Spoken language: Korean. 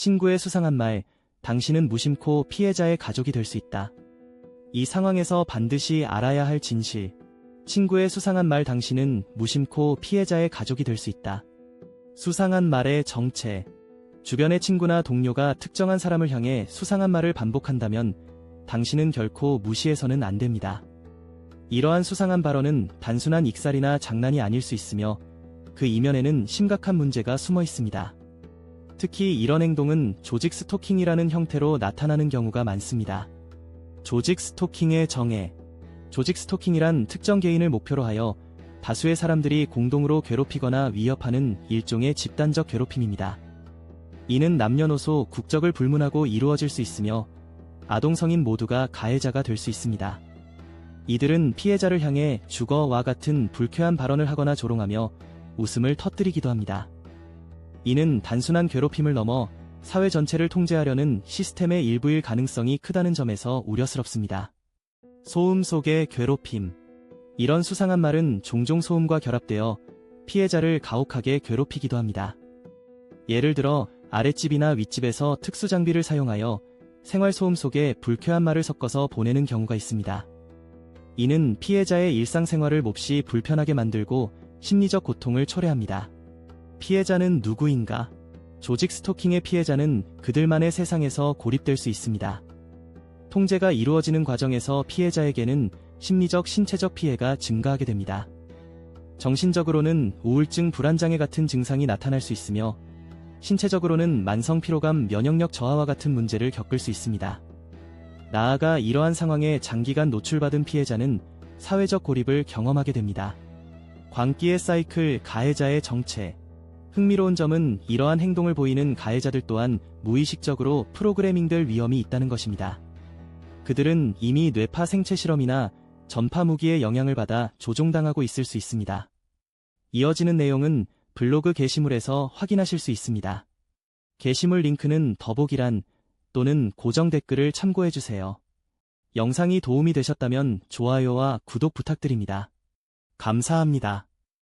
친구의 수상한 말, 당신은 무심코 피해자의 가족이 될 수 있다. 이 상황에서 반드시 알아야 할 진실. 친구의 수상한 말 당신은 무심코 피해자의 가족이 될 수 있다. 수상한 말의 정체. 주변의 친구나 동료가 특정한 사람을 향해 수상한 말을 반복한다면 당신은 결코 무시해서는 안 됩니다. 이러한 수상한 발언은 단순한 익살이나 장난이 아닐 수 있으며 그 이면에는 심각한 문제가 숨어 있습니다. 특히 이런 행동은 조직 스토킹이라는 형태로 나타나는 경우가 많습니다. 조직 스토킹의 정의 조직 스토킹이란 특정 개인을 목표로 하여 다수의 사람들이 공동으로 괴롭히거나 위협하는 일종의 집단적 괴롭힘입니다. 이는 남녀노소 국적을 불문하고 이루어질 수 있으며 아동 성인 모두가 가해자가 될 수 있습니다. 이들은 피해자를 향해 주거와 같은 불쾌한 발언을 하거나 조롱하며 웃음을 터뜨리기도 합니다. 이는 단순한 괴롭힘을 넘어 사회 전체를 통제하려는 시스템의 일부일 가능성이 크다는 점에서 우려스럽습니다. 소음 속의 괴롭힘. 이런 수상한 말은 종종 소음과 결합되어 피해자를 가혹하게 괴롭히기도 합니다. 예를 들어 아랫집이나 윗집에서 특수 장비를 사용하여 생활 소음 속에 불쾌한 말을 섞어서 보내는 경우가 있습니다. 이는 피해자의 일상생활을 몹시 불편하게 만들고 심리적 고통을 초래합니다. 피해자는 누구인가? 조직 스토킹의 피해자는 그들만의 세상에서 고립될 수 있습니다. 통제가 이루어지는 과정에서 피해자에게는 심리적, 신체적 피해가 증가하게 됩니다. 정신적으로는 우울증, 불안장애 같은 증상이 나타날 수 있으며 신체적으로는 만성 피로감, 면역력 저하와 같은 문제를 겪을 수 있습니다. 나아가 이러한 상황에 장기간 노출받은 피해자는 사회적 고립을 경험하게 됩니다. 광기의 사이클, 가해자의 정체. 흥미로운 점은 이러한 행동을 보이는 가해자들 또한 무의식적으로 프로그래밍될 위험이 있다는 것입니다. 그들은 이미 뇌파 생체 실험이나 전파 무기의 영향을 받아 조종당하고 있을 수 있습니다. 이어지는 내용은 블로그 게시물에서 확인하실 수 있습니다. 게시물 링크는 더보기란 또는 고정 댓글을 참고해주세요. 영상이 도움이 되셨다면 좋아요와 구독 부탁드립니다. 감사합니다.